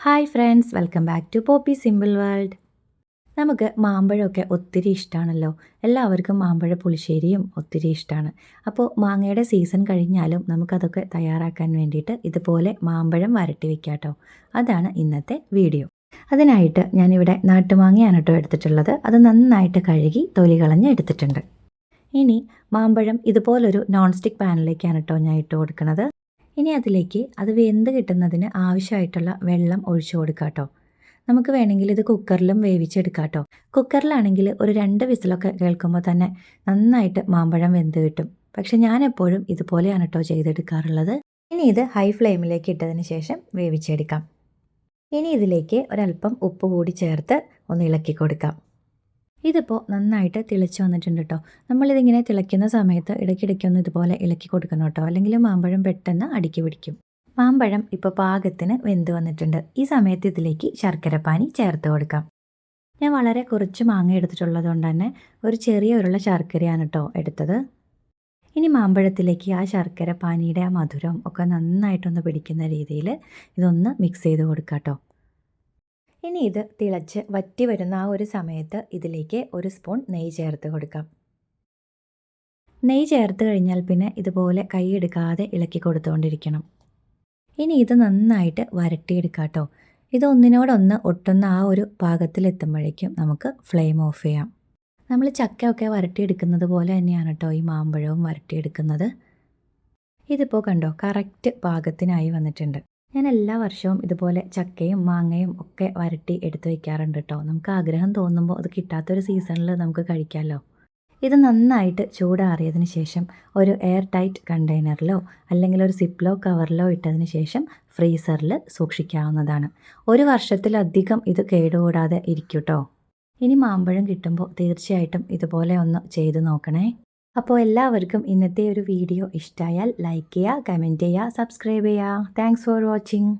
Hi friends welcome back to poppy simple world നമുക്ക് മാമ്പഴമൊക്കെ ഒത്തിരി ഇഷ്ടമാണല്ലോ എല്ലാവർക്കും മാമ്പഴ പുളിശ്ശേരിയും ഒത്തിരി ഇഷ്ടമാണ് അപ്പോൾ മാങ്ങയുടെ സീസൺ കഴിഞ്ഞാലും നമുക്കതൊക്കെ തയ്യാറാക്കാൻ വേണ്ടിയിട്ട് ഇതുപോലെ മാമ്പഴം വരട്ടി വെക്കാട്ടോ കേട്ടോ അതാണ് ഇന്നത്തെ വീഡിയോ അതിനായിട്ട് ഞാനിവിടെ നാട്ടുമാങ്ങയാണ് കേട്ടോ എടുത്തിട്ടുള്ളത്. അത് നന്നായിട്ട് കഴുകി തൊലി കളഞ്ഞ് എടുത്തിട്ടുണ്ട്. ഇനി മാമ്പഴം ഇതുപോലൊരു നോൺ സ്റ്റിക്ക് പാനിലേക്കാണ് കേട്ടോ ഞാൻ ഇട്ട് കൊടുക്കുന്നത് ഇനി അതിലേക്ക് അത് വെന്ത് കിട്ടുന്നതിന് ആവശ്യമായിട്ടുള്ള വെള്ളം ഒഴിച്ചു കൊടുക്കാം കേട്ടോ നമുക്ക് വേണമെങ്കിൽ ഇത് കുക്കറിലും വേവിച്ചെടുക്കാം കേട്ടോ കുക്കറിലാണെങ്കിൽ ഒരു രണ്ട് വിസിലൊക്കെ കേൾക്കുമ്പോൾ തന്നെ നന്നായിട്ട് മാമ്പഴം വെന്ത് കിട്ടും. പക്ഷെ ഞാൻ എപ്പോഴും ഇതുപോലെയാണ് കേട്ടോ ചെയ്തെടുക്കാറുള്ളത്. ഇനി ഇത് ഹൈ ഫ്ലെയിമിലേക്ക് ഇട്ടതിന് ശേഷം വേവിച്ചെടുക്കാം. ഇനി ഇതിലേക്ക് ഒരല്പം ഉപ്പ് കൂടി ചേർത്ത് ഒന്ന് ഇളക്കി കൊടുക്കാം. ഇതിപ്പോൾ നന്നായിട്ട് തിളച്ച് വന്നിട്ടുണ്ട് കേട്ടോ നമ്മളിതിങ്ങനെ തിളയ്ക്കുന്ന സമയത്ത് ഇടയ്ക്കിടയ്ക്കൊന്ന് ഇതുപോലെ ഇളക്കി കൊടുക്കണം കേട്ടോ അല്ലെങ്കിൽ മാമ്പഴം പെട്ടെന്ന് അടുക്കി പിടിക്കും. മാമ്പഴം ഇപ്പോൾ പാകത്തിന് വെന്ത് വന്നിട്ടുണ്ട്. ഈ സമയത്ത് ഇതിലേക്ക് ശർക്കരപ്പാനി ചേർത്ത് കൊടുക്കാം. ഞാൻ വളരെ കുറച്ച് മാങ്ങ എടുത്തിട്ടുള്ളത് കൊണ്ട് തന്നെ ഒരു ചെറിയ ഉരുള ശർക്കരയാണ് കേട്ടോ എടുത്തത്. ഇനി മാമ്പഴത്തിലേക്ക് ആ ശർക്കര പാനിയുടെ ആ മധുരം ഒക്കെ നന്നായിട്ടൊന്ന് പിടിക്കുന്ന രീതിയിൽ ഇതൊന്ന് മിക്സ് ചെയ്ത് കൊടുക്കാം കേട്ടോ ഇനി ഇത് തിളച്ച് വറ്റി വരുന്ന ആ ഒരു സമയത്ത് ഇതിലേക്ക് ഒരു സ്പൂൺ നെയ്യ് ചേർത്ത് കൊടുക്കാം. നെയ്യ് ചേർത്ത് കഴിഞ്ഞാൽ പിന്നെ ഇതുപോലെ കൈ എടുക്കാതെ ഇളക്കി കൊടുത്തുകൊണ്ടിരിക്കണം ഇനി ഇത് നന്നായിട്ട് വരട്ടിയെടുക്കാം കേട്ടോ. ഇത് ഒന്നിനോടൊന്ന് ഒട്ടുന്ന ആ ഒരു പാകത്തിലെത്തുമ്പോഴേക്കും നമുക്ക് ഫ്ലെയിം ഓഫ് ചെയ്യാം. നമ്മൾ ചക്കയൊക്കെ വരട്ടിയെടുക്കുന്നത് പോലെ തന്നെയാണ് കേട്ടോ ഈ മാമ്പഴവും വരട്ടിയെടുക്കുന്നത്. ഇതിപ്പോൾ കണ്ടോ കറക്റ്റ് പാകത്തിനായി വന്നിട്ടുണ്ട്. ഞാൻ എല്ലാ വർഷവും ഇതുപോലെ ചക്കയും മാങ്ങയും ഒക്കെ വരട്ടി എടുത്തു വയ്ക്കാറുണ്ട് കേട്ടോ നമുക്ക് ആഗ്രഹം തോന്നുമ്പോൾ അത് കിട്ടാത്തൊരു സീസണിൽ നമുക്ക് കഴിക്കാമല്ലോ ഇത് നന്നായിട്ട് ചൂടാറിയതിന് ശേഷം ഒരു എയർ ടൈറ്റ് കണ്ടെയ്നറിലോ അല്ലെങ്കിൽ ഒരു സിപ്ലോ കവറിലോ ഇട്ടതിന് ശേഷം ഫ്രീസറിൽ സൂക്ഷിക്കാവുന്നതാണ്. ഒരു വർഷത്തിലധികം ഇത് കേടുകൂടാതെ ഇരിക്കും കേട്ടോ ഇനി മാമ്പഴം കിട്ടുമ്പോൾ തീർച്ചയായിട്ടും ഇതുപോലെ ഒന്ന് ചെയ്ത് നോക്കണേ. അപ്പോൾ എല്ലാവർക്കും ഇന്നത്തെ ഒരു വീഡിയോ ഇഷ്ടമായാൽ ലൈക്ക് ചെയ്യുക കമന്റ് ചെയ്യുക സബ്സ്ക്രൈബ് ചെയ്യുക. Thanks for watching